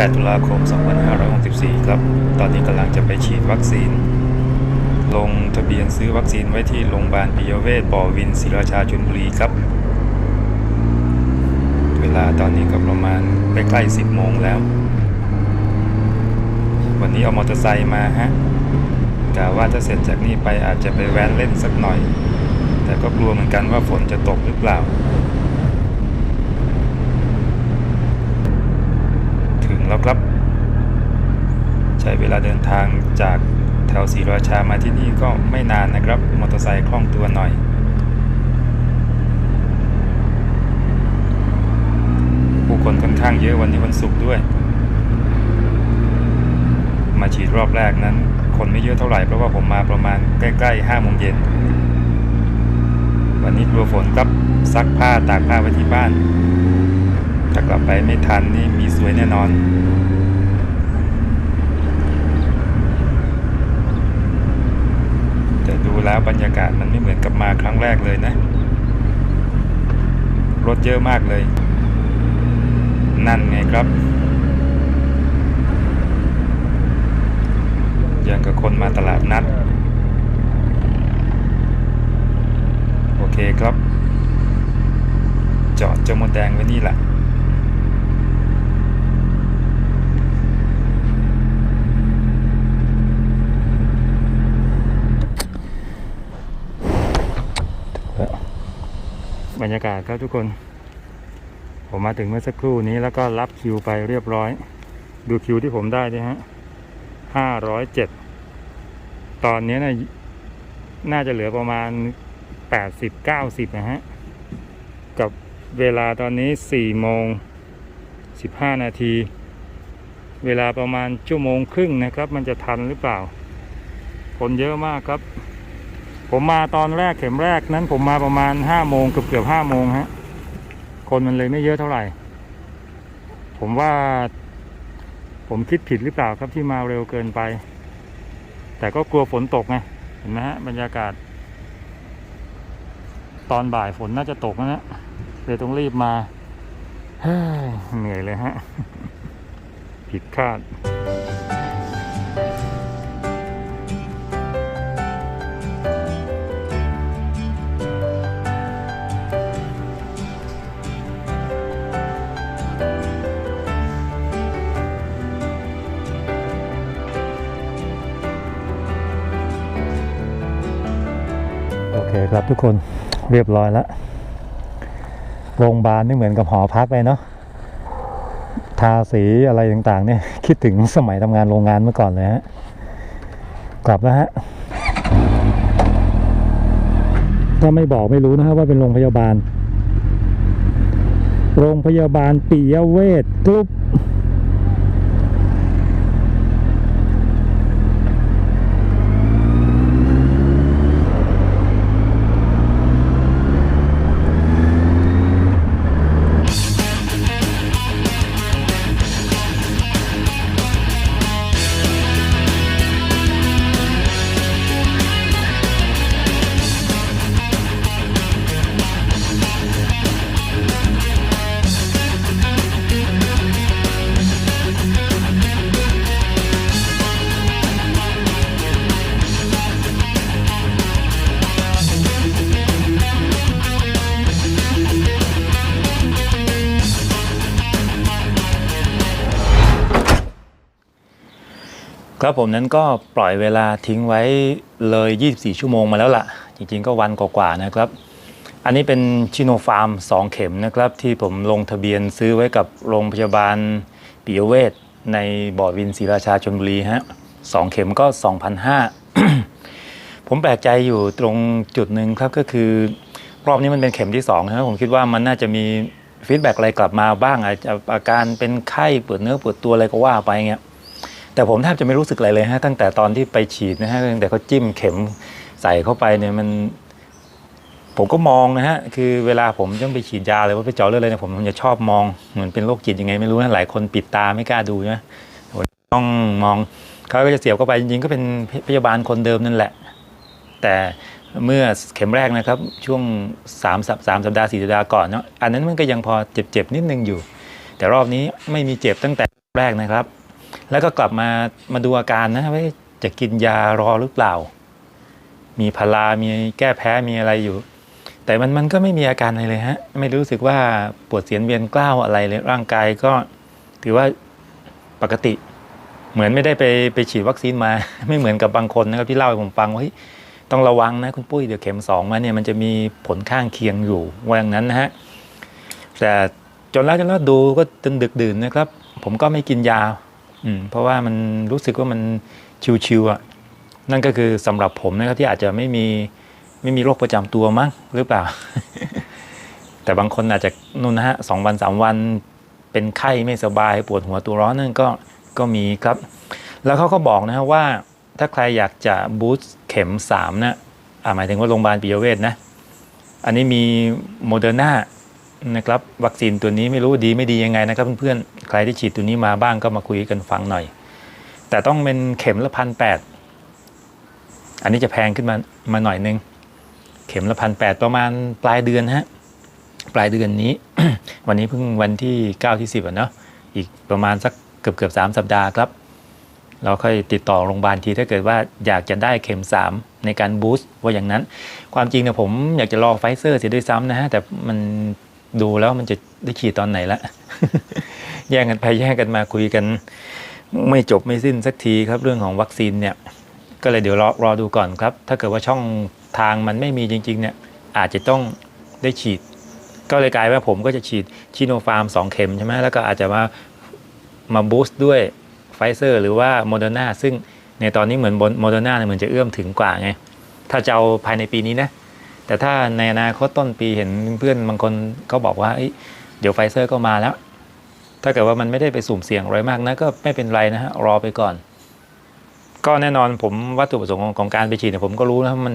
8 ตุลาคม 2564 ครับ ตอนนี้กำลังจะไปฉีดวัคซีน ลงทะเบียนซื้อวัคซีนไว้ที่โรงพยาบาลปิยเวชบ่อวินศิราชาชลบุรีครับ เวลาตอนนี้ก็ประมาณใกล้ๆ10 โมงแล้ว วันนี้เอามอเตอร์ไซค์มาฮะกะว่าถ้าเสร็จจากนี่ไปอาจจะไปแว้นเล่นสักหน่อย แต่ก็กลัวเหมือนกันว่าฝนจะตกหรือเปล่า ถึง แล้วครับ ใช้เวลาเดินทางจากแถวศรีราชามาที่นี่ก็ไม่นานนะครับ มอเตอร์ไซค์คล่องตัวหน่อย ผู้คนค่อนข้างเยอะวันนี้วันศุกร์ด้วย มาฉีดรอบแรกนั้น คนไม่เยอะเท่าไหร่เพราะว่าผมมาประมาณใกล้ๆห้าโมงเย็นวันนี้กลัวฝนครับซักผ้าตากผ้าไว้ที่บ้าน ถ้ากลับไปไม่ทันนี่มีสวยแน่นอน แต่ดูแล้วบรรยากาศมันไม่เหมือนกับมาครั้งแรกเลยนะ รถเยอะมากเลย นั่นไงครับ อย่างกับคนมาตลาดนัด โอเคครับจอดเจ้ามดแดงไว้นี่แหละ บรรยากาศครับทุกคน ผมมาถึงเมื่อสักครู่นี้แล้วก็รับคิวไปเรียบร้อย ดูคิวที่ผมได้ดิฮะห้าร้อยเจ็ดตอนนี้นะน่าจะเหลือประมาณแปดสิบเก้าสิบนะฮะ กับเวลาตอนนี้สี่โมงสิบห้านาที เวลาประมาณชั่วโมงครึ่งนะครับ มันจะทันหรือเปล่า คนเยอะมากครับ ผมมาตอนแรกเข็มแรกนั้นผมมาประมาณห้าโมงเกือบเกือบห้าโมงฮะ คนมันเลยไม่เยอะเท่าไหร่ ผมว่า ผมคิดผิดหรือเปล่าครับที่มาเร็วเกินไป แต่ก็กลัวฝนตกไงเห็นไหมฮะบรรยากาศ ตอนบ่ายฝนน่าจะตกนะฮะเลยต้องรีบมาเฮ้ยเหนื่อยเลยฮะ ผิดคาด เคครับทุกคนเรียบร้อยแล้วโรงพยาบาลนี่เหมือนกับหอพักเลยเนาะทาสีอะไรต่างๆ เนี่ยคิดถึงสมัยทำงานโรงงานเมื่อก่อนเลยฮะกลับแล้วฮะถ้าไม่บอกไม่รู้นะครับว่าเป็นโรงพยาบาล โรงพยาบาลปิยเวชกรุ๊ป ครับผมนั้นก็ปล่อยเวลาทิ้งไว้เลย 24 ชั่วโมงมาแล้วล่ะ จริงๆก็วันกว่าๆนะครับ อันนี้เป็นชิโนฟาร์ม 2 เข็มนะครับ ที่ผมลงทะเบียนซื้อไว้กับโรงพยาบาลปิยเวชในบ่อวินศรีราชาชนบุรีฮะสองเข็มก็ 2,500 ผมแปลกใจอยู่ตรงจุดหนึ่งครับก็คือ รอบนี้มันเป็นเข็มที่2นะครับผมคิดว่ามันน่าจะมีฟีดแบ็กอะไรกลับมาบ้างอาจจะอาการเป็นไข้ปวดเนื้อปวดตัวอะไรก็ว่าไปเงี้ย แต่ผมแทบจะไม่รู้สึกอะไรเลยฮะตั้งแต่ตอนที่ไปฉีดนะฮะตั้งแต่เขาจิ้มเข็มใส่เข้าไปเนี่ยมัน ผมก็มองนะฮะคือเวลาผมต้องไปฉีดยาเลยว่าไปเจาะเลือดเลยเนี่ยผมจะชอบมองเหมือนเป็นโรคจิตยังไงไม่รู้นะหลายคนปิดตาไม่กล้าดูใช่ไหมผมต้องมองเขาก็จะเสียบเข้าไปจริงๆก็เป็นพยาบาลคนเดิมนั่นแหละ แต่เมื่อเข็มแรกนะครับ ช่วง3สัปสามสัปดาห์สี่สัปดาห์ก่อนเนาะอันนั้นมันก็ยังพอเจ็บๆนิดนึงอยู่ แต่รอบนี้ไม่มีเจ็บตั้งแต่แรกนะครับ แล้วก็กลับมามาดูอาการนะว่าจะกินยารอหรือเปล่า มีพารามีแก้แพ้มีอะไรอยู่ แต่มันมันก็ไม่มีอาการอะไรเลยฮะ ไม่รู้สึกว่าปวดเสียนเวียนกล้าวอะไรเลยร่างกายก็ถือว่าปกติ เหมือนไม่ได้ไปไปฉีดวัคซีนมา ไม่เหมือนกับบางคนนะครับที่เล่าให้ผมฟังว่าเฮ้ยต้องระวังนะคุณปุ้ยเดี๋ยวเข็มสองมาเนี่ยมันจะมีผลข้างเคียงอยู่ว่าอย่างนั้นนะฮะแต่จนแล้วจนแล้วดูก็จนดึกดื่นนะครับ ผมก็ไม่กินยา อืมเพราะว่ามันรู้สึกว่ามันชิวๆอะนั่นก็คือสำหรับผมนะครับที่อาจจะไม่มีไม่มีโรคประจำตัวมั้งหรือเปล่า แต่บางคนอาจจะนู่นนะฮะสองวันสามวัน เป็นไข้ไม่สบายปวดหัวตัวร้อนนั่นก็ก็มีครับ แล้วเขาก็บอกนะฮะว่าถ้าใครอยากจะบูสต์เข็ม3นะอ่าหมายถึงว่าโรงพยาบาลปิยเวชนะ อันนี้มีโมเดอร์นา นะครับวัคซีนตัวนี้ไม่รู้ดีไม่ดียังไงนะครับเพื่อนๆใครที่ฉีดตัวนี้มาบ้างก็มาคุยกันฟังหน่อย แต่ต้องเป็นเข็มละพันแปดอันนี้จะแพงขึ้นมามาหน่อยนึง เข็มละพันแปดประมาณปลายเดือนฮะปลายเดือนนี้ วันนี้เพิ่งวันที่9ที่10อะเนาะอีกประมาณสักเกือบเกือบสามสัปดาห์ครับ เราค่อยติดต่อโรงพยาบาลทีถ้าเกิดว่าอยากจะได้เข็ม 3 ในการบูสต์ว่าอย่างนั้น ความจริงเนี่ยผมอยากจะรอไฟเซอร์เสียด้วยซ้ำนะฮะแต่มัน ดูแล้วมันจะได้ฉีดตอนไหนละ แย่งกันไปแย่งกันมาคุยกัน ไม่จบไม่สิ้นสักทีครับเรื่องของวัคซีนเนี่ย ก็เลยเดี๋ยวรอรอดูก่อนครับ ถ้าเกิดว่าช่องทางมันไม่มีจริง ๆ เนี่ย อาจจะต้องได้ฉีด ก็เลยกลายว่าผมก็จะฉีดชิโนฟาร์ม2เข็มใช่ไหมแล้วก็อาจจะมามาบูสต์ด้วยไฟเซอร์หรือว่าโมเดอร์นาซึ่งในตอนนี้เหมือนโมเดอร์นาเนี่ยเหมือนจะเอื้อมถึงกว่าไงถ้าจะเอาภายในปีนี้นะ แต่ถ้าในอนาคตต้นปีเห็นเพื่อนบางคนเขาบอกว่าเเดี๋ยวไฟเซอร์ก็มาแล้ว ถ้าเกิดว่ามันไม่ได้ไปสุ่มเสี่ยงอะไรมากนะก็ไม่เป็นไรนะฮะรอไปก่อน ก็แน่นอนผมวัตถุประสงค์ของการไปฉีดเนี่ยผมก็รู้นะมัน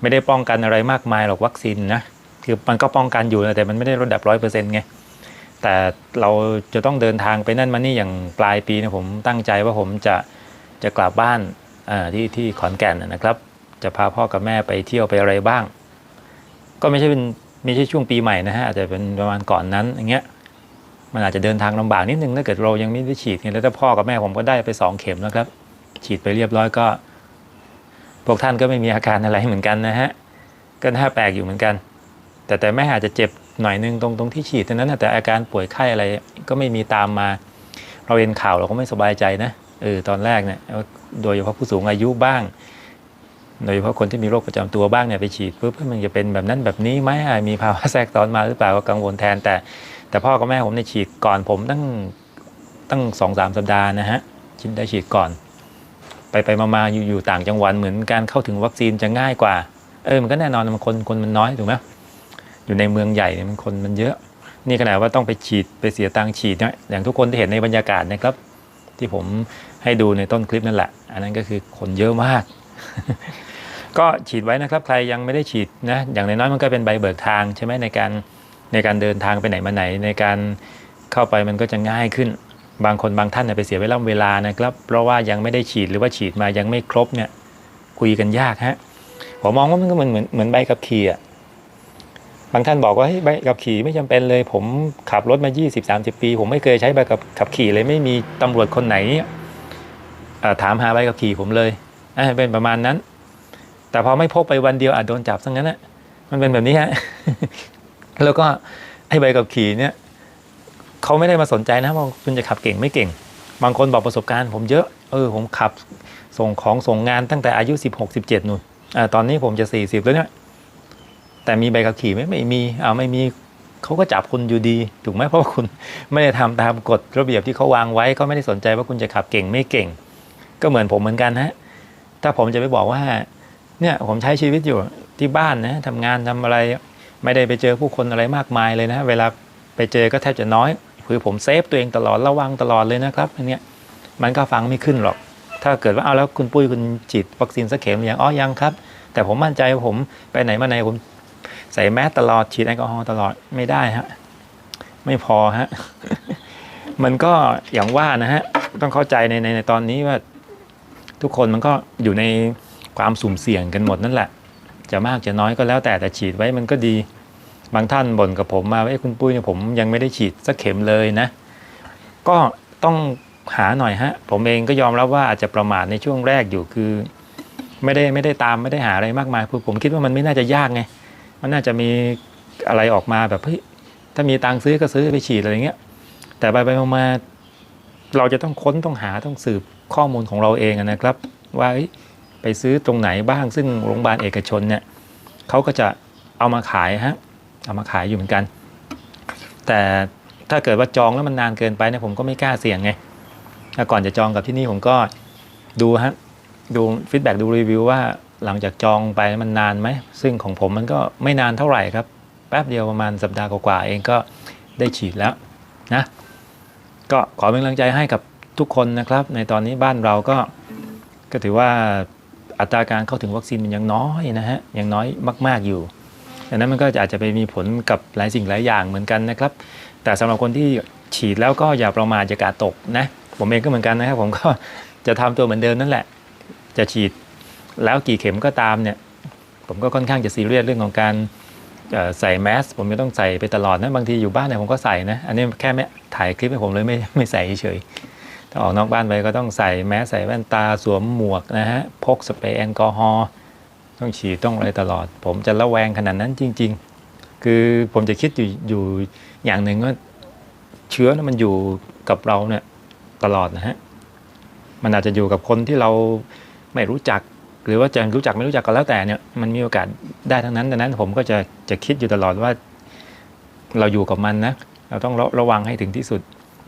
ไม่ได้ป้องกันอะไรมากมายหรอกวัคซีนนะคือมันก็ป้องกันอยู่นะแต่มันไม่ได้ระดับร้อยเปอร์เซ็นต์ไงแต่เราจะต้องเดินทางไปนั่นมานี่อย่างปลายปีนะผมตั้งใจว่าผมจะจะกลับบ้านที่ที่ขอนแก่นนะครับ จะพาพ่อกับแม่ไปเที่ยวไปอะไรบ้าง ก็ไม่ใช่เป็นไม่ใช่ช่วงปีใหม่นะฮะอาจจะเป็นประมาณก่อนนั้นอย่างเงี้ยมันอาจจะเดินทางลำบากนิดนึงถ้าเกิดเรายังไม่ได้ฉีดเนี่ยแล้วถ้าพ่อกับแม่ผมก็ได้ไปสองเข็มแล้วครับ ฉีดไปเรียบร้อยก็ พวกท่านก็ไม่มีอาการอะไรเหมือนกันนะฮะก็น่าแปลกอยู่เหมือนกัน แต่แต่แม่อาจจะเจ็บหน่อยนึงตรงตรงที่ฉีดเท่านั้นแต่อาการป่วยไข้อะไรก็ไม่มีตามมา เราเห็นข่าวเราก็ไม่สบายใจนะเออตอนแรกเนี่ยโดยเฉพาะผู้สูงอายุบ้าง โดยเฉพาะคนที่มีโรคประจำตัวบ้างเนี่ยไปฉีดปุ๊บมันจะเป็นแบบนั้นแบบนี้ไหมมีภาวะแทรกซ้อนมาหรือเปล่าก็กังวลแทน แต่ แต่พ่อกับแม่ผมเนี่ยฉีดก่อนผมตั้งตั้งสองสามสัปดาห์นะฮะชินได้ฉีดก่อน ไปไปมาๆอยู่อยู่ต่างจังหวัดเหมือนการเข้าถึงวัคซีนจะง่ายกว่า เออมันก็แน่นอนมันคนคนมันน้อยถูกไหมอยู่ในเมืองใหญ่เนี่ยมันคนมันเยอะ นี่ขนาดว่าต้องไปฉีดไปเสียตังค์ฉีดเนี่ยอย่างทุกคนที่เห็นในบรรยากาศนะครับ ที่ผมให้ดูในต้นคลิปนั่นแหละ อันนั้นก็คือคนเยอะมาก ก็ฉีดไว้นะครับใครยังไม่ได้ฉีดนะอย่างน้อยๆมันก็เป็นใบเบิกทางใช่ไหมในการในการเดินทางไปไหนมาไหน ในการเข้าไปมันก็จะง่ายขึ้น บางคนบางท่านเนี่ยไปเสียเวลาเวลานะครับ เพราะว่ายังไม่ได้ฉีดหรือว่าฉีดมายังไม่ครบเนี่ยคุยกันยากฮะผมมองว่ามันก็เหมือนเหมือนเหมือนใบขับขี่อะบางท่านบอกว่าเฮ้ใบขับขี่ไม่จำเป็นเลย ผมขับรถมา 20-30 ปี ผมไม่เคยใช้ใบขับขับขี่เลยไม่มีตำรวจคนไหนถามหาใบขับขี่ผมเลย เป็นประมาณนั้น แต่พอไม่พบไปวันเดียวอาจโดนจับซะงั้นนะมันเป็นแบบนี้ฮะแล้วก็ไอ้ใบขับขี่เนี่ยเขาไม่ได้มาสนใจนะว่าคุณจะขับเก่งไม่เก่ง บางคนบอกประสบการณ์ ผมเยอะเออผมขับส่งของส่งงานตั้งแต่อายุ 16 17นู่นอ่าตอนนี้ผมจะ 40 แล้วเนี่ยแต่มีใบขับขี่ไหมไม่มีเอาไม่มีเขาก็จับคุณอยู่ดี ถูกไหมเพราะว่าคุณไม่ได้ทำตามกฎระเบียบที่เขาวางไว้เขาไม่ได้สนใจว่าคุณจะขับเก่งไม่เก่ง ก็เหมือนผมเหมือนกันฮะ ถ้าผมจะไปบอกว่าเนี่ยผมใช้ชีวิตอยู่ที่บ้านนะทำงานทำอะไรไม่ได้ไปเจอผู้คนอะไรมากมายเลยนะ เวลาไปเจอก็แทบจะน้อย คือผมเซฟตัวเองตลอดระวังตลอดเลยนะครับอันเนี้ยมันก็ฟังไม่ขึ้นหรอก ถ้าเกิดว่าเอาแล้วคุณปุ้ยคุณฉีดวัคซีนสักเข็มอยังอ๋อยังครับ แต่ผมมั่นใจว่าผมไปไหนมาไหนผมใส่แมสตลอดฉีดแอลกอฮอล์ตลอดไม่ได้ฮะไม่พอฮะมันก็อย่างว่านะฮะต้องเข้าใจในในในตอนนี้ว่า ทุกคนมันก็อยู่ในความสุ่มเสี่ยงกันหมดนั่นแหละ จะมากจะน้อยก็แล้วแต่แต่ฉีดไว้มันก็ดีบางท่านบ่นกับผมมาว่าเอ้คุณปุ้ยเนี่ยผมยังไม่ได้ฉีดสักเข็มเลยนะ ก็ต้องหาหน่อยฮะ ผมเองก็ยอมรับว่าอาจจะประมาทในช่วงแรกอยู่คือ ไม่ได้ไม่ได้ตามไม่ได้หาอะไรมากมายคือผมคิดว่ามันไม่น่าจะยากไง มันน่าจะมีอะไรออกมาแบบเฮ้ยถ้ามีตังค์ซื้อก็ซื้อไปฉีดอะไรเงี้ยแต่ไปไปมา เราจะต้องค้นต้องหาต้องสืบข้อมูลของเราเองนะครับ ว่าไปซื้อตรงไหนบ้างซึ่งโรงพยาบาลเอกชนเนี่ยเขาก็จะเอามาขายฮะเอามาขายอยู่เหมือนกัน แต่ถ้าเกิดว่าจองแล้วมันนานเกินไปเนี่ยผมก็ไม่กล้าเสี่ยงไงก่อนจะจองกับที่นี่ผมก็ดูฮะดูฟีดแบ็ดูรีวิวว่าหลังจากจองไปมันนานไหม ซึ่งของผมมันก็ไม่นานเท่าไหร่ครับ แป๊บเดียวประมาณสัปดาห์กว่าๆเองก็ได้ฉีดแล้วนะ ก็ขอเป็นกำลังใจให้กับทุกคนนะครับ ในตอนนี้บ้านเราก็ก็ถือว่าอัตราการเข้าถึงวัคซีนมันยังน้อยนะฮะยังน้อยมาก ๆอยู่ดังนั้นมันก็อาจจะไปมีผลกับหลายสิ่งหลายอย่างเหมือนกันนะครับ แต่สำหรับคนที่ฉีดแล้วก็อย่าประมาทอย่ากาตกนะผมเองก็เหมือนกันนะครับผมก็จะทำตัวเหมือนเดิมนั่นแหละ จะฉีดแล้วกี่เข็มก็ตามเนี่ยผมก็ค่อนข้างจะซีเรียสเรื่องของการ ใส่แมสผมจะต้องใส่ไปตลอดนะบางทีอยู่บ้านเนี่ยผมก็ใส่นะ อันนี้แค่ไม่ถ่ายคลิปให้ผมเลยไม่ไม่ใส่เฉยๆถ้าออกนอกบ้านไปก็ต้องใส่แมสใส่แว่นตาสวมหมวกนะฮะพกสเปรย์แอลกอฮอล์ต้องฉีดต้องอะไรตลอด ผมจะระแวงขนาดนั้นจริง ๆ คือผมจะคิดอยู่อยู่อย่างหนึ่งว่าเชื้อนะมันอยู่กับเราเนี่ยตลอดนะฮะมันอาจจะอยู่กับคนที่เราไม่รู้จัก หรือว่าจะรู้จักไม่รู้จักก็แล้วแต่เนี่ยมันมีโอกาสได้ทั้งนั้นดังนั้นผมก็จะจะคิดอยู่ตลอดว่า เราอยู่กับมันนะเราต้องระระวังให้ถึงที่สุด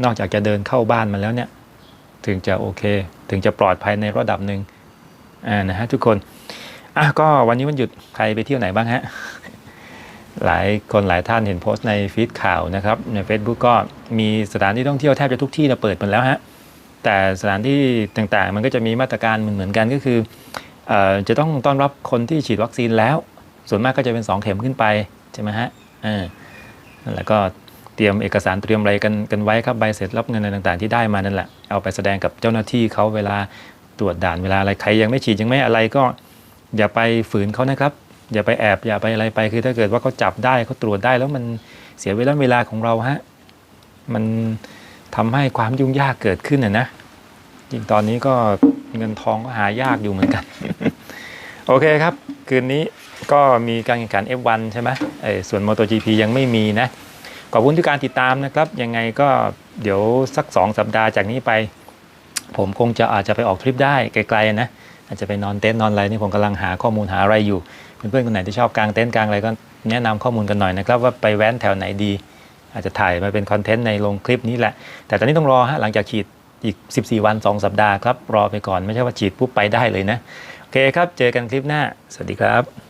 นอกจากจะเดินเข้าบ้านมาแล้วเนี่ย ถึงจะโอเค ถึงจะปลอดภัยในระดับหนึ่งอ่านะฮะทุกคนอะก็วันนี้วันหยุดใครไปเที่ยวไหนบ้างฮะหลายคนหลายท่านเห็นโพสต์ในฟีดข่าวนะครับใน Facebook ก็มีสถานที่ท่องเที่ยวแทบจะทุกที่นะเปิดหมดแล้วฮะแต่สถานที่ต่างๆ มันก็จะมีมาตรการเหมือนๆกันก็คือ จะต้องต้อนรับคนที่ฉีดวัคซีนแล้ว ส่วนมากก็จะเป็น 2 เข็มขึ้นไปใช่ไหมฮะเออนั่นแหละก็เตรียมเอกสารเตรียมอะไรกันกันไว้ครับใบเสร็จรับเงินอะไรต่างๆที่ได้มานั่นแหละเอาไปแสดงกับเจ้าหน้าที่เขาเวลาตรวจด่านเวลาอะไรใครยังไม่ฉีดยังไม่อะไรก็อย่าไปฝืนเขานะครับ อย่าไปแอบอย่าไปอะไรไปคือถ้าเกิดว่าเขาจับได้เขาตรวจได้แล้วมันเสียเวลาเวลาของเราฮะมันทำให้ความยุ่งยากเกิดขึ้นนะนะจริงตอนนี้ก็ เงินทองก็หายากอยู่เหมือนกัน โอเคครับ คืนนี้ก็มีการแข่งขัน F1 ใช่ไหมส่วน MotoGP ยังไม่มีนะ ขอบคุณที่การติดตามนะครับ ยังไงก็เดี๋ยวสัก 2 สัปดาห์จากนี้ไป ผมคงจะอาจจะไปออกทริปได้ไกลๆนะ อาจจะไปนอนเต็นท์นอนอะไรนี่ผมกำลังหาข้อมูลหาอะไรอยู่ เพื่อนๆคนไหนที่ชอบกางเต็นท์กางอะไรก็แนะนำข้อมูลกันหน่อยนะครับว่าไปแว้นแถวไหนดี อาจจะถ่ายมาเป็นคอนเทนต์ในลงคลิปนี้แหละ แต่ตอนนี้ต้องรอฮะหลังจากฉีด อีก 14 วัน 2 สัปดาห์ครับ รอไปก่อนไม่ใช่ว่าฉีดปุ๊บไปได้เลยนะ โอเคครับ เจอกันคลิปหน้า สวัสดีครับ